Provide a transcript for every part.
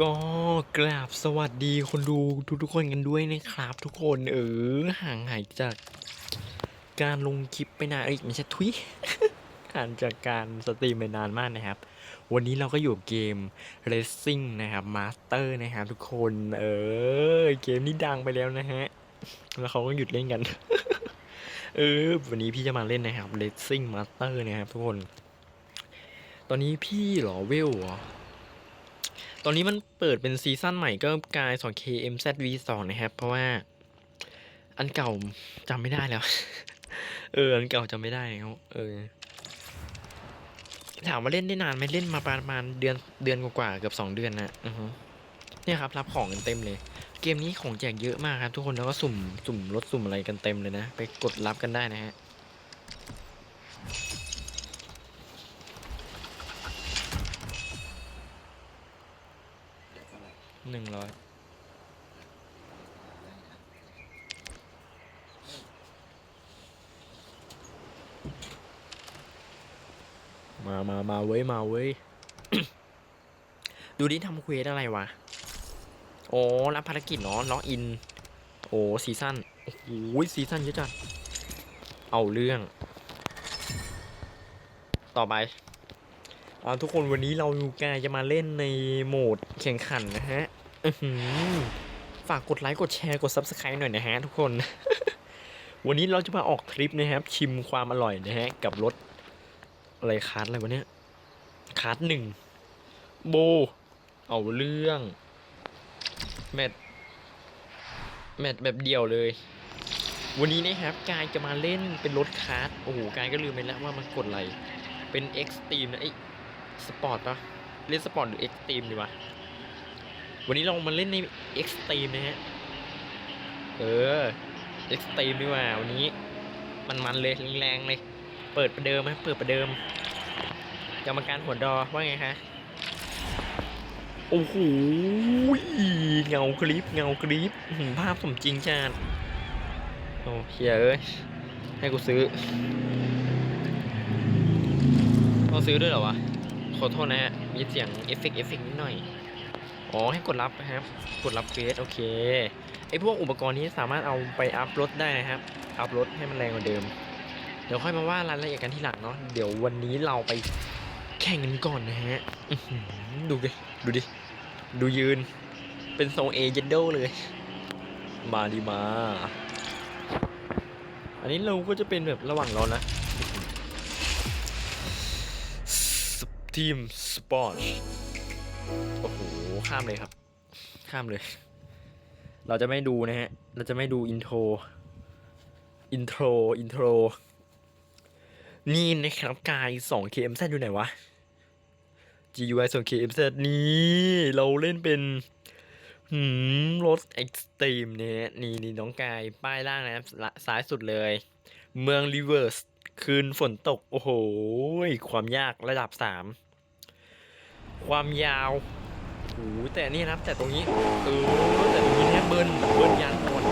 ก็กราบสวัสดีคนดูทุกๆคนกันด้วยนะครับทุกคนเออห่างหายจากการลงคลิปไปนานเอ้ยไม่ใช่ทุยห่างจากการสตรีมไปนานมากนะครับ วันนี้เราก็อยู่เกม Racing นะครับ Master นะครับทุกคนเออเกมนี้ดังไปแล้วนะฮะ แล้วเขาก็หยุดเล่นกัน เออ วันนี้พี่จะมาเล่นนะครับ Racing Master นะครับทุกคน ตอนนี้พี่หรอเวลหรอ ตอนนี้มันเปิดเป็นซีซั่นใหม่ก็กลาย 2K MZV2 นะครับ เพราะว่า อันเก่าจำไม่ได้แล้ว เออ อันเก่าจำไม่ได้เขาเออ ถามว่าเล่นได้นานไหมเล่นมาประมาณเดือนเดือนกว่าๆเกือบสองเดือนนะอือฮึเนี่ยครับ รับของกันเต็มเลย เกมนี้ของแจกเยอะมากครับ ทุกคนแล้วก็สุ่มสุ่มรถสุ่มอะไรกันเต็มเลยนะ ไปกดรับกันได้นะฮะ หนึ่งร้อยมามามาเว้ย มาเว้ย ดูดิทำเควสอะไรวะ โอ้รับภารกิจเนาะล็อกอิน โอ้ซีซั่น โอ้โหซีซั่นเยอะจัดเอาเรื่อง ต่อไป อ่าทุกคนวันนี้เรากายจะมาเล่นในโหมดแข่งขันนะฮะฝากกดไลค์กดแชร์กด Subscribe หน่อยนะฮะทุกคน วันนี้เราจะมาออกทริปนะครับ ชิมความอร่อยนะฮะ กับรถ อะไรคาร์ดอะไรวะเนี่ยคาร์ดหนึ่งโบ เอาเรื่องแมทแมทแบบเดียวเลย วันนี้นะครับกายจะมาเล่นเป็นรถคาร์ดโอ้โหกายก็ลืมไปแล้วว่ามันกดอะไรเป็นเอ็กซ์ตรีมนะไอ้ สปอร์ตปะเล่นสปอร์ตหรือเอ็กซ์ตรีมดีวะวันนี้เรามาเล่นใน Extreme นะฮะ เออ Extreme ดีกว่าวันนี้ มันมันเลยแรงๆเลย เปิดประเดิมไหมเปิดประเดิมกรรมการหัวดอว่าไงคะโอ้โหเงาคลิปเงาคลิปภาพสมจริงจานโอ้เฮียเอ้ยให้กูซื้อต้องซื้อด้วยเหรอวะ อโทษนะฮะ มีเสียงเอฟเฟกต์เอฟเฟกต์นิดหน่อย อ๋อ ให้กดรับนะครับ กดรับเควสโอเค ไอพวกอุปกรณ์นี้สามารถเอาไปอัพรถได้นะครับ อัพรถให้มันแรงกว่าเดิม เดี๋ยวค่อยมาว่ารายละเอียดกันทีหลังเนาะ เดี๋ยววันนี้เราไปแข่งกันก่อนนะฮะ ดูดิ ดูดิ ดูยืน เป็นทรงเอเจนโดเลย มาดีมา อันนี้เราก็จะเป็นแบบระหว่างรานะ ทีมสปอร์ตโอ้โห ข้ามเลยครับ ข้ามเลย เราจะไม่ดูนะฮะ เราจะไม่ดูอินโทร อินโทร อินโทร นี่นะครับกาย 2KMZ อยู่ไหนวะ GUI 2KMZ นี่เราเล่นเป็นหืมรถเอ็กซ์ตรีมเนี่ยนี่นี่น้องกายป้ายล่างนะครับละซ้ายสุดเลย เมืองรีเวิร์ส คืนฝนตก โอ้โห ความยากระดับ 3 ความยาวโอ้โหแต่นี่นะครับแต่ตรงนี้เออแต่ตรงนี้แทบเบิร์นเบิร์นยางก่อน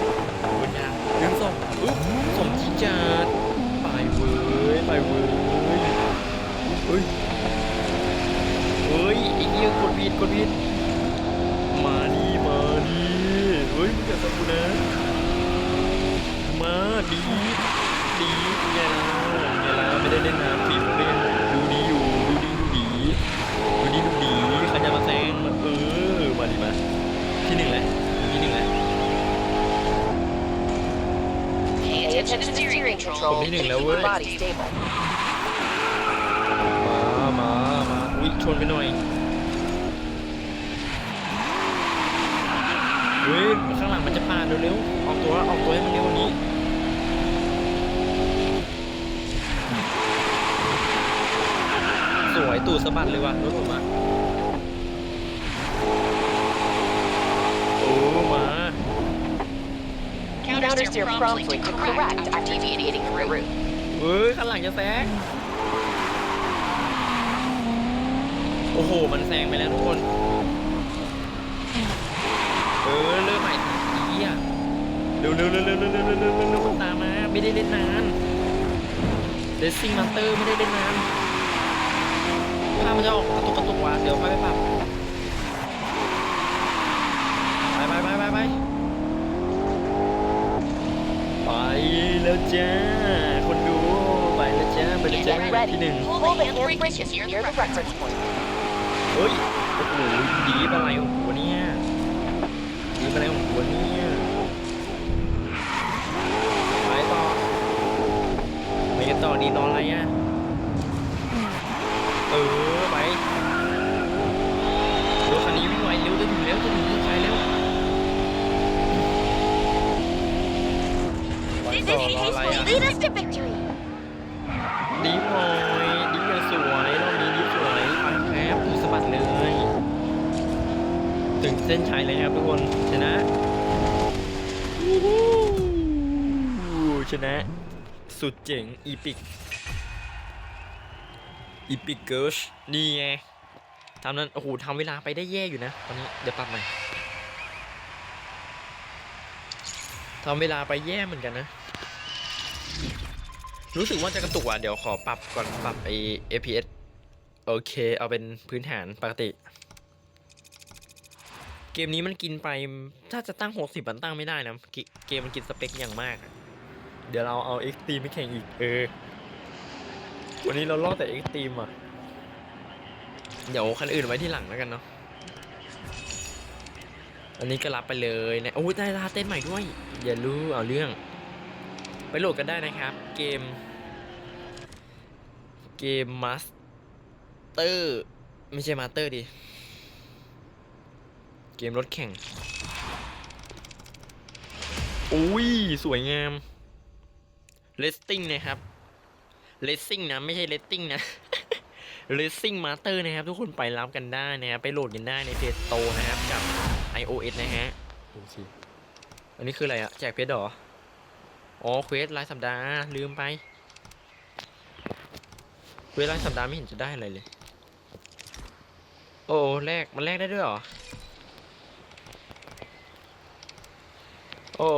เบิร์นยางดึงส่งอุ๊บสมจริงจัดไปเว้ยไปเว้ยเฮ้ยเฮ้ยไอ้เหี้ยกดผิดกดผิดมาดีมาดีเฮ้ยมึงอย่าทำกูนะมาดีดีไงล่ะไงล่ะไม่ได้เล่นนะฟิล์มเล่นดูดีอยู่ดูดีดูดี ดูดีดูดีใครจะมาแซงมันเออ มาดีมา ที่หนึ่งแหละที่หนึ่งแหละ Pay attention to the steering control. ผมที่หนึ่งแล้วเว้ย Keep your body stable. มามามาอุ้ยชนไปหน่อยเฮ้ยข้างหลังมันจะปาดเร็วๆออกตัวออกตัวให้มันเร็วกว่านี้สวยตูดสะบัดเลยว่ะรถผมอะโอ้ มา Counter steer promptly to correct after deviating from route. เฮ้ยข้างหลังจะแซง โอ้โห มันแซงไปแล้วทุกคน เออ เริ่มใหม่อีอะเร็วเร็วเร็วเร็วเร็วเร็วเร็วเร็วเร็วตามมา ไม่ได้เล่นนานเดซิ่งมาสเตอร์ไม่ได้เล่นนานภาพมันจะออกกระตุกกระตุกว่ะเดี๋ยวค่อยไปปรับ ไป แล้วจ้า คนดู ไปแล้วจ้า ไปแล้วจ้า Get ที่หนึ่ง ready. Pull the handbrake to secure the reference point. เฮ้ย โอ้โหดีบอะไรของกูเนี่ยดีบอะไรของกูเนี่ยไปต่อไปกันต่อดีนอนอะไรอะ เออ ไปรถคันนี้วิ่งไวเร็วจะถึงแล้วจะถึงไปเร็ว ไปต่อรออะไรอะ lead us to victory. ดีพอยดีอย่างสวยรอบนี้ดีสวยไปครับดูสะบัดเลย ถึงเส้นชัยเลยครับทุกคนชนะวู้ฮู้ชนะ สุดเจ๋งอีพิกอีพิกเกิร์ชนี่ไงทำนั้นโอ้โหทำเวลาไปได้แย่อยู่นะตอนนี้เดี๋ยวปรับใหม่ทำเวลาไปแย่เหมือนกันนะ รู้สึกว่าจะกระตุกอะ เดี๋ยวขอปรับก่อนปรับไอ FPS โอเค เอาเป็นพื้นฐานปกติ เกมนี้มันกินไป ถ้าจะตั้ง 60มันตั้งไม่ได้นะ เกมมันกินสเปคอย่างมาก เดี๋ยวเราเอา Extreme ไม่แข่งอีก เออ วันนี้เราล่อแต่ Extreme อะ เดี๋ยวคันอื่นไว้ที่หลังแล้วกันเนาะ อันนี้ก็รับไปเลยนะ โอ้ยได้ท่าเต้นใหม่ด้วย อย่ารู้เอาเรื่อง ไปโหลดกันได้นะครับ เกม เกมมาสเตอร์ไม่ใช่มาสเตอร์ดิ เกมรถแข่ง อุ้ย สวยงามเลสติ้งนะครับเลสซิ่งนะ ไม่ใช่เลสติ้งนะเลสซิ่งมาสเตอร์นะครับ ทุกคนไปรับกันได้นะครับ ไปโหลดกันได้ใน Play Store นะครับ กับ iOS นะฮะโอเคอันนี้คืออะไรอะแจกเพชรเหรอ อ๋อเควสรายสัปดาห์ลืมไปเควสรายสัปดาห์ไม่เห็นจะได้อะไรเลย โอ้แลกมันแลกได้ด้วยเหรอ โอ้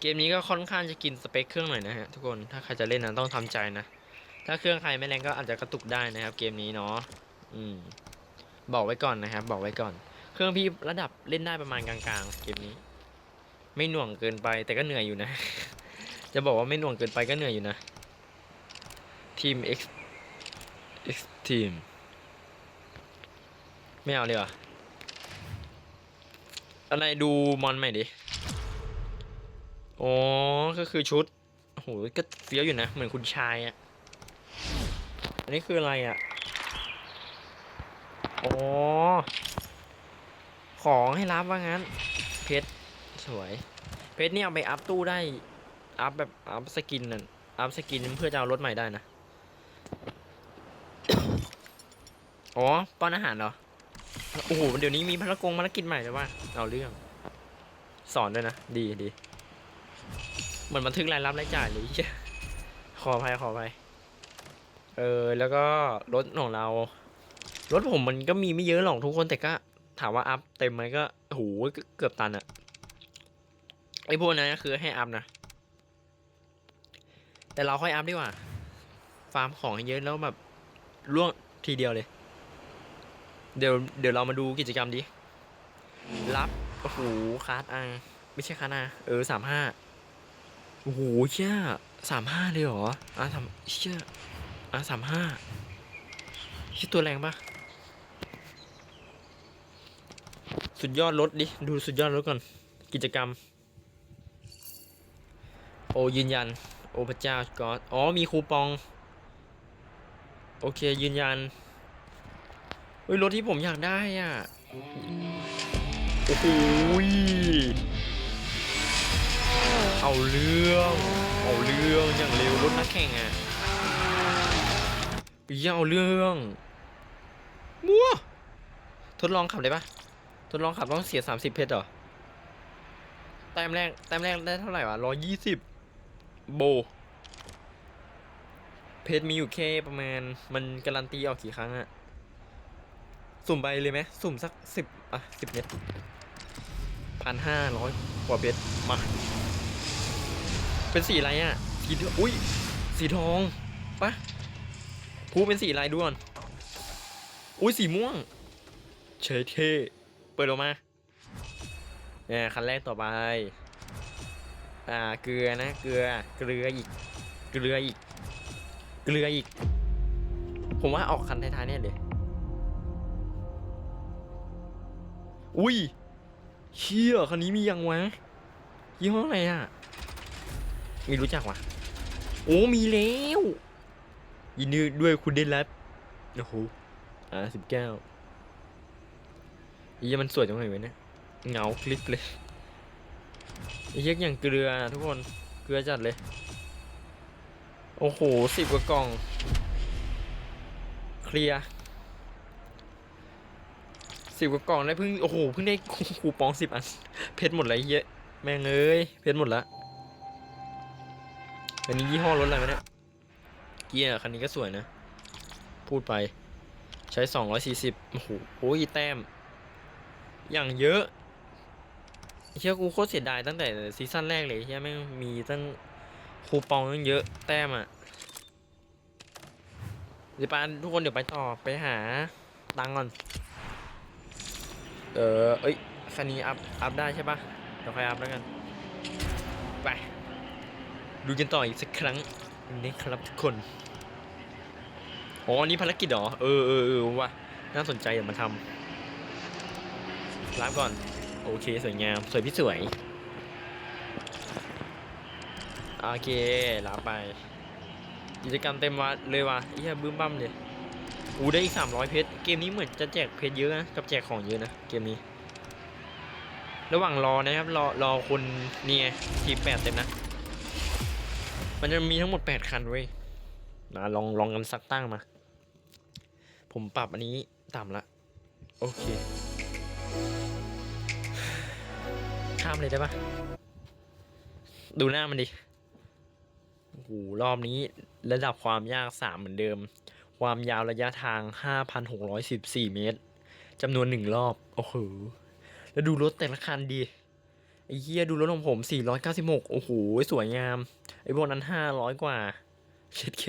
เกมนี้ก็ค่อนข้างจะกินสเปคเครื่องหน่อยนะฮะทุกคนถ้าใครจะเล่นนะต้องทำใจนะ ถ้าเครื่องใครไม่แรงก็อาจจะกระตุกได้นะครับเกมนี้เนาะอืมบอกไว้ก่อนนะครับ บอกไว้ก่อน เครื่องพี่ระดับเล่นได้ประมาณกลางๆ เกมนี้ ไม่หน่วงเกินไปแต่ก็เหนื่อยอยู่นะ จะบอกว่าไม่หน่วงเกินไปก็เหนื่อยอยู่นะ ทีม X X ทีมไม่เอาเลยเหรอะไรดูมอนใหม่ดิ อ๋อ ก็คือชุดโอ้โหก็เฟี้ยวอยู่นะ เหมือนคุณชายอะอันนี้คืออะไรอะ อ๋อ ของให้รับว่างั้น เพชร สวย เพชรเนี่ยเอาไปอัพตู้ได้ อัพแบบอัพสกินนั่น อัพสกินเพื่อจะเอารถใหม่ได้นะ อ๋อ ป้อนอาหารเหรอ โอ้โห เดี๋ยวนี้มีภารกงภารกิจใหม่เลยว่า เอาเรื่อง สอนด้วยนะ ดีดี เหมือนบันทึกรายรับรายจ่ายเลยเหี้ยขออภัยขออภัยเออ แล้วก็รถของเรา รถผมมันก็มีไม่เยอะหรอกทุกคนแต่ก็ถามว่าอัพเต็มไหมก็โอ้โหเกือบตันอะ อ้พวกนั้นก็คือให้อัพนะ แต่เราค่อยอัพดีกว่า ฟาร์มของเยอะแล้วแบบล่วงทีเดียวเลย เดี๋ยวเดี๋ยวเรามาดูกิจกรรมดิ รับ โอ้โหคาร์ดอาไม่ใช่คาร์ดอาเออสามห้าโอ้โหเชี่ยสามห้าเลยเหรออะทำเชี่ยอะสามห้าชื่อตัวแรงปะสุดยอดรถดิ ดูสุดยอดรถก่อน กิจกรรม โอยืนยัน โอพระเจ้าก็อ๋อมีคูปอง โอเคยืนยันเฮ้ยรถที่ผมอยากได้อะ โอ้โหเอาเรื่อง เอาเรื่องอย่างเร็วรถนักแข่งอะอียเอาเรื่องมัวทดลองขับได้ปะทดลองขับต้องเสีย 30 เพชรเหรอแต้มแรกแต้มแรกได้เท่าไหร่วะร้อยยี่สิบ โบ เพชรมีอยู่แค่ประมาณ มันการันตีออกกี่ครั้งอะสุ่มไปเลยไหมสุ่มสักสิบอะสิบเม็ดพันห้าร้อยกว่าเพชรมา เป็นสีอะไรอะสีทอุ้ย สีทองปะคูเป็นสีอะไรด้วน อุ้ยสีม่วงเชยเท่เปิดออกมาเนี่ยคันแรกต่อไป อ่าเกลือนะเกลือเกลืออีกเกลืออีกเกลืออีก ผมว่าออกคันท้ายๆเนี่ยเลยอุ้ยเชี่ยคันนี้มียังวะยี่ห้ออะไรอะไม่รู้จักวะโอ้มีแล้วยินดีด้วยคุณได้รับโอ้โหอ่าสิบเก้ายี่มันสวยจังเลยเวะเนี่ยเงาคลิปเลย ไอ้เหี้ยอย่างเกลือนะทุกคน เกลือจัดเลย โอ้โหสิบกว่ากล่อง เคลียร์สิบกว่ากล่องได้เพิ่ง โอ้โห เพิ่งได้คูปองสิบอัน เพชรหมดเลยเหี้ยแม่งเอ้ย เพชรหมดละอันนี้ยี่ห้อรถอะไรวะเนี่ยเกียร์คันนี้ก็สวยนะ พูดไป ใช้ 240โอ้โหโอ้ยแต้ม อย่างเยอะ เฮียกูโคตรเสียดายตั้งแต่ซีซั่นแรกเลยเฮียแม่งมีตั้งคูปองตั้งเยอะแต้มอะเดี๋ยวไปทุกคนเดี๋ยวไปต่อไปหาตังก่อน เออเอ้ยคันนี้อัพอัพได้ใช่ปะเดี๋ยวค่อยอัพแล้วกัน ไป ดูกันต่ออีกสักครั้งนี่ครับทุกคนอ๋ออันนี้ภารกิจเหรอ เออเออเออว่ะน่าสนใจเดี๋ยวมาทำรับก่อน โอเค สวยงาม สวยพี่สวย โอเครับไป กิจกรรมเต็มวัดเลยว่ะเฮียบึ้มบั้มเลยอูได้อีกสามร้อยเพชร เกมนี้เหมือนจะแจกเพชรเยอะนะ กับแจกของเยอะนะ เกมนี้ ระหว่างรอนะครับ รอรอคนนี่ไงทีแปดเต็มนะ มันจะมีทั้งหมดแปดคันเว้ยนะลองลองกันสักตั้งมา ผมปรับอันนี้ต่ำละ โอเค ข้ามเลยได้ปะดูหน้ามันดิโอ้โหรอบนี้ระดับความยากสามเหมือนเดิม ความยาวระยะทาง5,614เมตรจำนวนหนึ่งรอบ โอ้โห แล้วดูรถแต่ละคันดีไอ้เหี้ยดูรถของผม496โอ้โห สวยงาม ไอ้พวกนั้น500กว่าเช็ดเค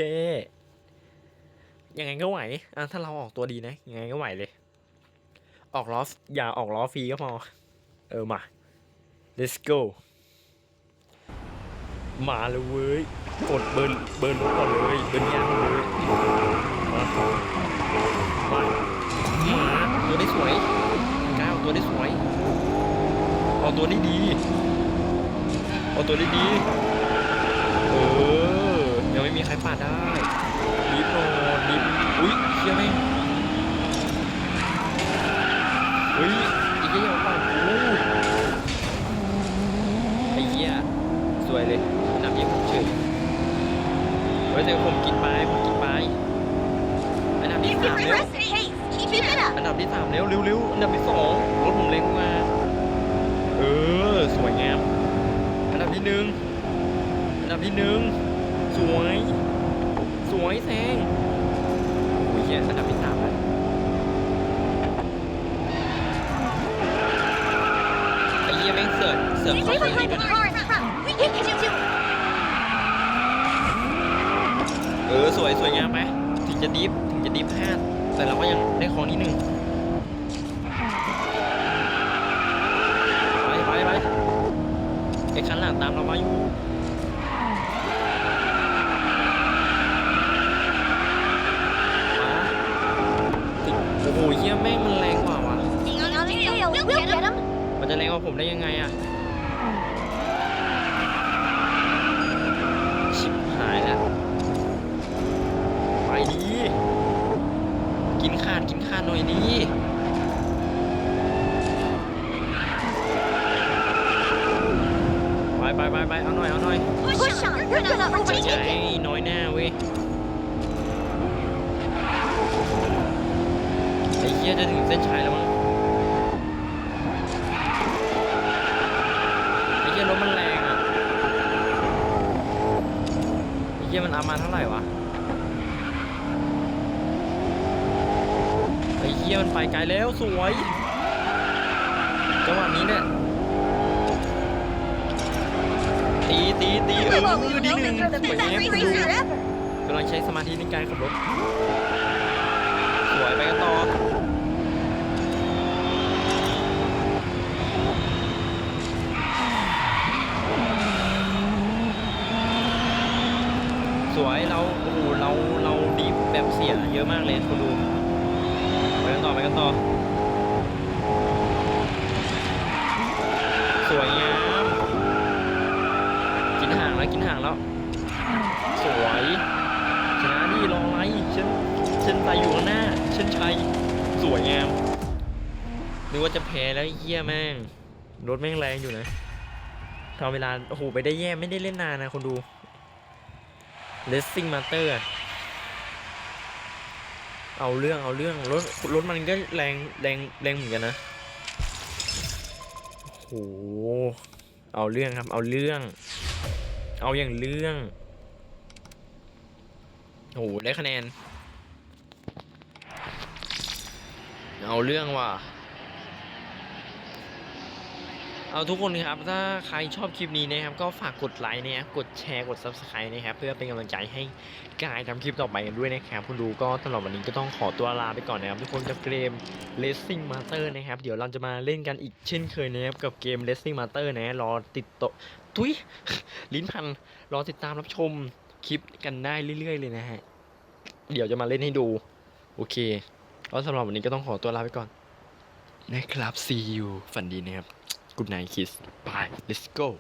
ยังไงก็ไหวอะถ้าเราออกตัวดีนะ ยังไงก็ไหวเลย ออกล้ออย่าออกล้อฟรีก็พอ เออมา let's go มาเลยเว้ย กดเบิร์นเบิร์นก่อนเลยเบิร์นยางเลยมามามาตัวได้สวยก้าวตัวได้สวยเอาตัวได้ดีเอาตัวได้ดีเออยังไม่มีใครปาดได้ดิฟโนดิฟอุ้ยเชี่ยแม่งเฮ้ยอีกแค่ยังปาดกูไอ้เหี้ยสว ยเลยน้ำเยี่ยมผมเฉยเฮ้ยแต่ผมกินไปผมกินไปอันดับที่สามแล้ว pace. Keep it up. อันดับที่สามแล้วเร็วๆอันดับที่สองรถผมเล็งมา เออสวยงามอันดับที่หนึ่งอันดับที่หนึ่งสวย สวยแซงโอ้ยเหี้ยอันดับที่สามแล้วไอ้เหี้ยแม่งเสิร์ฟเสิร์ฟ Stay เข้าไป เออสวยสวยงามไหมถึงจะดิฟถึงจะดิฟพลาดแต่เราก็ยังได้ของนิดหนึ่งไปไปไปไอ้คันหลังตามเรามาอยู่โอ้โหเฮียแม่งมันแรงกว่าว่ะ Hang on the tail. We'll get him. มันจะแรงกว่าผมได้ยังไงอะชิบหายแล้ว ไปดี กินขาดกิ หน่อยดีไปไปไปไปเอาหน่อยเอาหน่อย Push on. You're gonna ไอ้ overtake him. น้อยหน้าเว้ยไอ้เหี้ยจะถึงเส้นชัยแล้วมั้งไอ้เหี้ยรถมันแรงอะไอ้เหี้ยมันเอามาเท่าไหร่วะี้มันไปไกลแล้วสวยจังหวะนี้เนี่ยตีตีตีเออดีหนึ่งสวยเนี่ยดูกำลังใช้สมาธิในการขับรถสวยไปกันต่อสวยเราโอ้เราเราดีแบบเสียเยอะมากเลยคุณดู กันต่อไปกันต่อ สวยงาม กินห่างแล้วกินห่างแล้ว สวยชนะดิรออะไรฉันฉันไปอยู่ข้างหน้าฉันชัยสวยงามนึกว่าจะแพ้แล้วเฮียแม่งรถแม่งแรงอยู่นะทำเวลา โอ้โห ไปได้แย่ไม่ได้เล่นนานนะคนดู Racing Master อะ เอาเรื่องเอาเรื่องรถรถมันก็แรงแรงแรงเหมือนกันนะโอ้โหเอาเรื่องครับ เอาเรื่อง เอาอย่างเรื่องโอ้โหได้คะแนน เอาเรื่องว่ะ เอาทุกคนครับ ถ้าใครชอบคลิปนี้นะครับ ก็ฝากกดไลค์นะครับกดแชร์กด Subscribe นะครับ เพื่อเป็นกำลังใจให้กายทำคลิปต่อไปกันด้วยนะครับคุณดูก็สำหรับวันนี้ก็ต้องขอตัวลาไปก่อนนะครับ ทุกคนกับเกม Racing Master นะครับ เดี๋ยวเราจะมาเล่นกันอีกเช่นเคยนะครับ กับเกม Racing Master นะรอติดต่อทุยลิ้นพันรอติดตามรับชมคลิปกันได้เรื่อย ๆ เลยนะฮะเดี๋ยวจะมาเล่นให้ดู โอเคแล้วสำหรับวันนี้ก็ต้องขอตัวลาไปก่อนนะครับ see you ฝันดีนะครับ Good night kiss bye. Let's go